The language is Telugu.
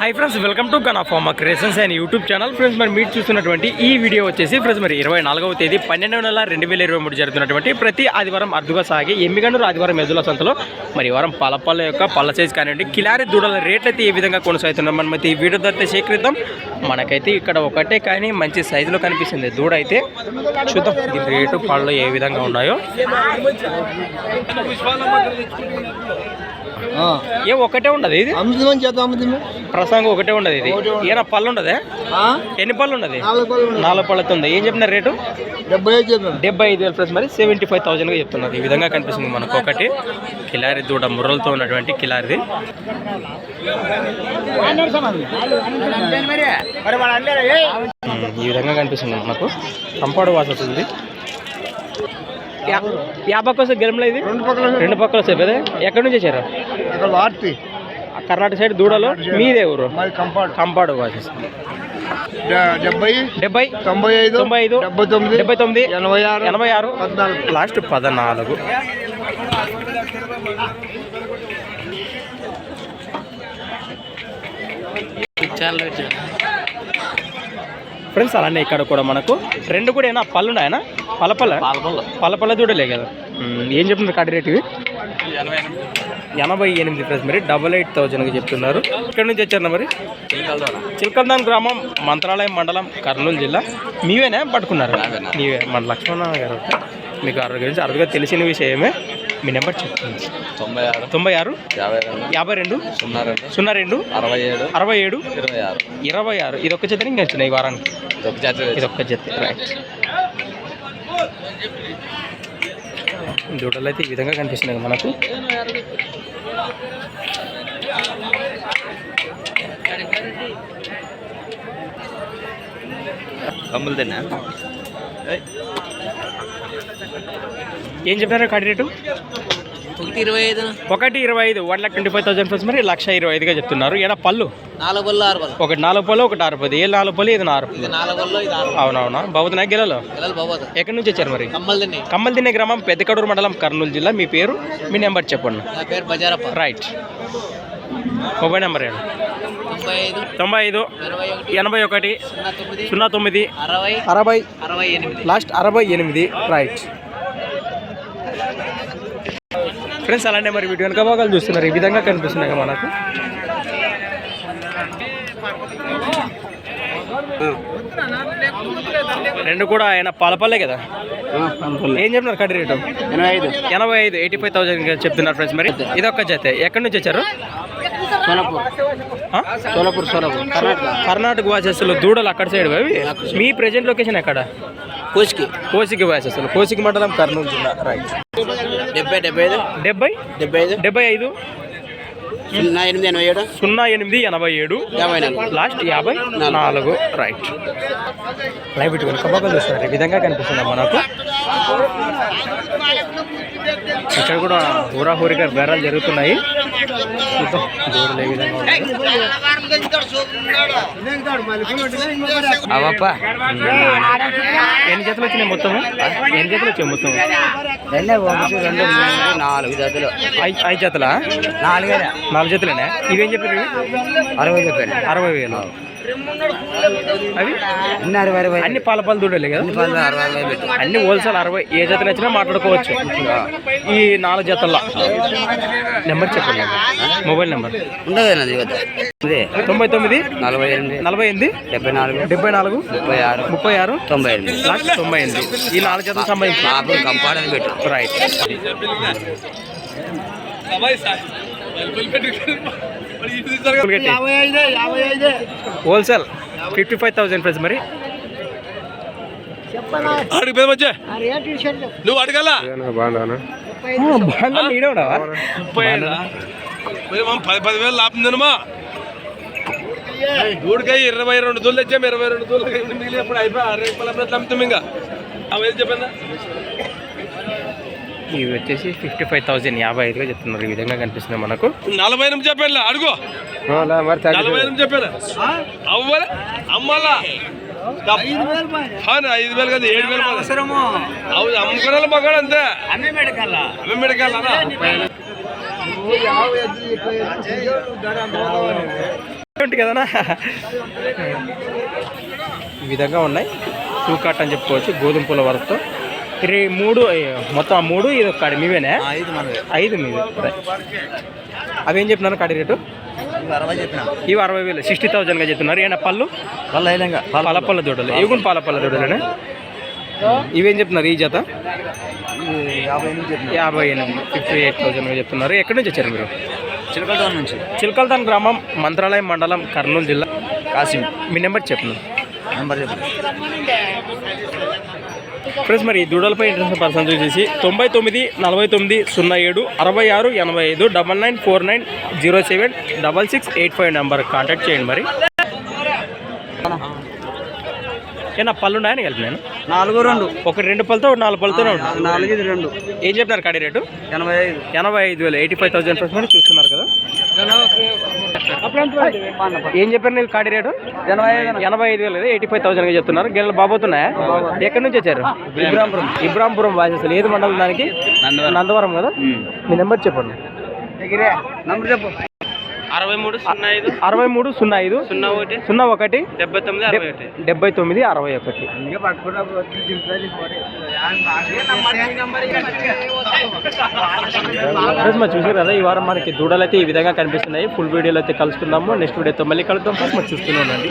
హై ఫ్రెండ్స్ వెల్కమ్ టు గన్ ఆఫ్ మా creations and YouTube channel friends మరి మీరు చూస్తున్నటువంటి ఈ వీడియో వచ్చేసి ఫ్రెండ్స్ మరి ఇరవై నాలుగవ తేదీ పన్నెండు నెల రెండు వేల ఇరవై మూడు జరుగుతున్నటువంటి ప్రతి ఆదివారం అరుదుగా సాగే ఎమ్మిగండూరు ఆదివారం ఎదుల సంతలో మరి ఈ వారం పలపల్ల యొక్క పళ్ళ సైజ్ కానివ్వండి కిలారి దూడల రేట్లు అయితే ఏ విధంగా కొనసాగుతున్నాం మనం అయితే ఈ వీడియో ద్వారా సేకరిద్దాం. మనకైతే ఇక్కడ ఒకటే కానీ మంచి సైజులో కనిపిస్తుంది దూడ అయితే. చూద్దాం దీని రేటు పళ్ళు ఏ విధంగా ఉన్నాయో. ఏ ఒకటే ఉండదు ఇది? అమ్ముదామని చేద్దాం అమ్ముదాము ప్రసంగం ఒకటే ఉండదు ఇది. ఏనా పళ్ళు ఉండదే? ఎన్ని పళ్ళు ఉన్నది నాలుగు పళ్ళు నాలుగు పళ్ళతో ఉంది. ఏం చెప్పిన రేటు? డెబ్బై ఐదు డెబ్బై ఐదు వేల ప్లస్ మరి సెవెంటీ ఫైవ్ థౌసండ్గా చెప్తున్నారు. ఈ విధంగా కనిపిస్తుంది మనకు ఒకటి. కిలారి దూడ ముర్రలతో ఉన్నటువంటి కిలారిది. ఈ విధంగా కనిపిస్తుంది మనకు. కంపౌండ్ వాస వస్తుంది. యా- యాభై వస్తుంది గెలంలో ఇది? రెండు పక్కల రెండు పక్కలు వస్తాయి కదా ఎక్కడి నుంచి వచ్చారు అక్కడ వార్తి కర్ణాటక సైడ్ దూడలో మీదే ఊరు? కంపౌండ్. కంపౌండ్ డెబ్బై డెబ్బై తొంభై ఐదు తొంభై ఐదు డెబ్బై తొమ్మిది డెబ్బై తొమ్మిది ఎనభై ఆరు ఎనభై ఆరు. పద్నాలుగు. లాస్ట్ పద్నాలుగు. ఫ్రెండ్స్ అలానే ఇక్కడ కూడా మనకు రెండు కూడా ఏనా? పళ్ళు ఉన్నాయనా పలపల్ల పలపల్ల దూడలే కదా. ఏం చెప్తున్నారు కాడి రేటు ఇవి? ఎనభై ఎనిమిది ఫ్రెండ్స్ మరి డబల్ ఎయిట్ థౌజండ్కి చెప్తున్నారు. ఇక్కడ నుంచి వచ్చారు మరి? చిల్కల్దాన్. గ్రామం మంత్రాలయం మండలం కర్నూలు జిల్లా. మీవేనా పట్టుకున్నారు? మీవే. మన లక్ష్మణ గారు. మీకు అరవై గురించి అరుదుగా తెలిసిన విషయమే. మీ నెంబర్ చెప్తుంది తొంభై ఆరు. తొంభై ఆరు? యాభై రెండు. సున్నా రెండు. సున్నా రెండు? అరవై ఏడు. అరవై ఏడు? ఇరవై ఆరు. ఇరవై ఆరు. ఇది ఒక్క జత ఇంకా వచ్చినాయి ఈ వారానికి? ఇది ఒక ఒక్క జత. రైట్ దూడలు అయితే ఈ విధంగా కనిపిస్తున్నాయి మనకు. కమ్ములు తిన్నా ఏం చెప్పారు? కాడి రేటు? ఒకటి ఇరవై ఐదు ఒకటి ఇరవై ఐదు one lakh twenty five thousand plus మరి లక్ష ఇరవై ఐదుగా చెప్తున్నారు. ఏడా పళ్ళు? నాలుగు బళ్ళు ఆరు బళ్ళు ఒకటి నాలుగు పళ్ళు ఒకటి ఆరు పది ఏ నాలుగు పళ్ళు ఇది నాలుగు ఇది నాలుగు బళ్ళు ఇది ఆరు అవునవునా? బాగుతున్నా గెలలో ఎక్కడి నుంచి వచ్చారు మరి? కమ్మలు తిన్నాయి కమ్మల్ తినే గ్రామం పెద్దకడూరు మండలం కర్నూలు జిల్లా. మీ పేరు? మీ నెంబర్ చెప్పండి. నా పేరు బజారప్ప. రైట్ మొబైల్ నెంబర్ ఏంటి తొంభై ఐదు ఎనభై ఒకటి సున్నా తొమ్మిది అరవై అరవై. అరవై ఎనిమిది. లాస్ట్ అరవై ఎనిమిది. రైట్ ఫ్రెండ్స్ అలానే మరి వీడియో వెనక భాగాలు చూస్తున్నారు. ఈ విధంగా కనిపిస్తున్నాయి కదా మనకు. రెండు కూడా ఆయన పాలపల్లే కదా? ఏం చెప్తున్నారు కడి రేటు? ఎనభై ఐదు. ఎనభై ఐదు ఎయిటీ ఫైవ్ థౌసండ్ చెప్తున్నారు ఫ్రెండ్స్ మరి. ఇది ఒక్క జత. ఎక్కడి నుంచి వచ్చారు? సోలాపూర్? సోలాపూర్ కర్ణాటక. కర్ణాటక దూడలు అక్కడ సైడ్ అవి. మీ ప్రెజెంట్ లొకేషన్ ఎక్కడ? కోచ్కి కోసికి వాసెస్లు కోసికి మండలం కర్నూలు జిల్లా. రైట్ డెబ్బై డెబ్బై ఐదు? డెబ్బై? డెబ్బై ఐదు? డెబ్బై ఐదు? సున్నా ఎనిమిది ఎనభై ఏడు? సున్నా ఎనిమిది ఎనభై ఏడు? యాభై నాలుగు. లాస్ట్ యాభై నాలుగు. రైట్ వెనుక భాగం చూస్తున్నారు. ఈ విధంగా కనిపిస్తుంది మనకు ఇక్కడ కూడా హూరాహూరిగా బేరాలు జరుగుతున్నాయి. చూద్దాం. దూడలు ఏ విధంగా ఉన్నాయి అవప్ప ఎన్ని జతలు వచ్చినాయి మొత్తం? ఎన్ని జతలు వచ్చాయి మొత్తం? రెండే ఒకటి రెండు మూడు నాలుగు జతలు. ఐ- ఐదు జతలా? నాలుగే నాలుగు జతలేనా? ఇవేం చెప్పారు? అరవై చెప్పాను అరవై వేలు. అవి? అన్ని అరవై అరవై అన్ని పాల పాలు దూడలే కదా? అన్ని హోల్సేల్ అరవై ఏ జత నచ్చినా మాట్లాడుకోవచ్చు. ఈ నాలుగు జతల్లో. నెంబర్ చెప్పండి. Mobile number. తొంభై తొమ్మిది నలభై ఎనిమిది నలభై ఎనిమిది డెబ్బై నాలుగు డెబ్బై నాలుగు ముప్పై ఆరు ముప్పై ఆరు తొంభై ఎనిమిది. లాస్ట్ తొంభై ఎనిమిది. ఈ నాలుగు జతలకు సంబంధించి కంపాడని పెట్టు. Right wholesale fifty five thousand price మరి. అడిగి మధ్య. నువ్వు అడగల? పది పదివేలు లాభం తినమా? గూడికాయ ఇరవై రెండు తూళ్ళు తెచ్చాము ఇరవై రెండు ఎప్పుడు అయిపోయి అరవై రూపాయలు అమ్ముతాం ఇంకా. అవి చెప్పండి. ఇవి వచ్చేసి ఫిఫ్టీ ఫైవ్ థౌసండ్ యాభై ఐదుగా చెప్తున్నారు. ఈ విధంగా కనిపిస్తుంది మనకు. నలభై ఎనిమిది చెప్పాను అడుగు. నలభై ఎనిమిది చెప్పాను అవ్వాలి అమ్మాలా. ఐదు వేలు కదా ఏడు వేలు అవసరము. అమ్ముకునే మగాడు అంతే. అమ్మే మెడకాల. ఉంటుంది కదనా? ఈ విధంగా ఉన్నాయి. సూకాట్ అని చెప్పుకోవచ్చు గోధుమ పూల వరసతో. ఇది మూడు మొత్తం ఆ మూడు ఇది ఒక మీవేనా? ఐదు మీది. అవేం చెప్తున్నారు కడి రేటు? అరవై చెప్పిన. ఇవి అరవై వేలు. సిక్స్టీ థౌజండ్గా చెప్తున్నారు. ఏమైనా పళ్ళు? అయినాక పాలపల్ల దూడలు ఇవి కూడా పాలపల్ల దూడలేనా ఇవేం చెప్తున్నారు ఈ జత? యాభై ఎనిమిది ఫిఫ్టీ ఎయిట్ థౌజండ్గా చెప్తున్నారు. ఎక్కడి నుంచి వచ్చారు మీరు? చిలకలతో నుంచి. చిలకల్తాన్ గ్రామం మంత్రాలయం మండలం కర్నూలు జిల్లా. కాసిం మీ నెంబర్ చెప్పండి. నెంబర్ చెప్పిన ఫ్రెండ్స్ మరి దూడలపై ఇంట్రెస్ట్ పర్సన్ చూసేసి తొంభై తొమ్మిది నలభై తొమ్మిది సున్నా ఏడు అరవై ఆరు ఎనభై ఐదు double nine four nine zero seven double six eight five number contact చేయండి మరి. ఏనా పళ్ళు ఉన్నాయని కలిపి నేను నాలుగు రెండు. ఒకటి రెండు పళ్ళతో నాలుగు పళ్ళతోనే ఉంటుంది. నాలుగు రెండు. ఏం చెప్పినారు కాడి రేటు? ఎనభై ఐదు. ఎనభై ఐదు వేలు ఎయిటీ ఫైవ్ థౌసండ్ చూస్తున్నారు కదా. ఏం చెప్పారు నీకు కాడి రేటు? ఎనభై ఐదు ఎనభై ఐదు వేలు ఎయిటీ ఫైవ్ థౌసండ్గా చెప్తున్నారు. గిన్నెలు బాబోతున్నాయా? ఎక్కడి నుంచి వచ్చారు? ఇబ్రాంపురం. ఇబ్రాంపురం వాసేసలు. ఏది మండలం దానికి? నందవరం. కదా? మీ నెంబర్ చెప్పండి. నంబర్ చెప్పు. అరవై మూడు సున్నా ఐదు. అరవై మూడు సున్నా ఐదు. సున్నా ఒకటి. సున్నా ఒకటి. డెబ్బై తొమ్మిది అరవై ఒకటి. డెబ్బై తొమ్మిది అరవై ఒకటి. మరి చూసారు కదా ఈ వారం మనకి దూడలు అయితే ఈ విధంగా కనిపిస్తున్నాయి. ఫుల్ వీడియోలో అయితే కలుసుకుందాము. నెక్స్ట్ వీడియోతో మళ్ళీ కలుద్దాం. ఫ్రెండ్స్ మరి చూస్తూనే ఉండండి.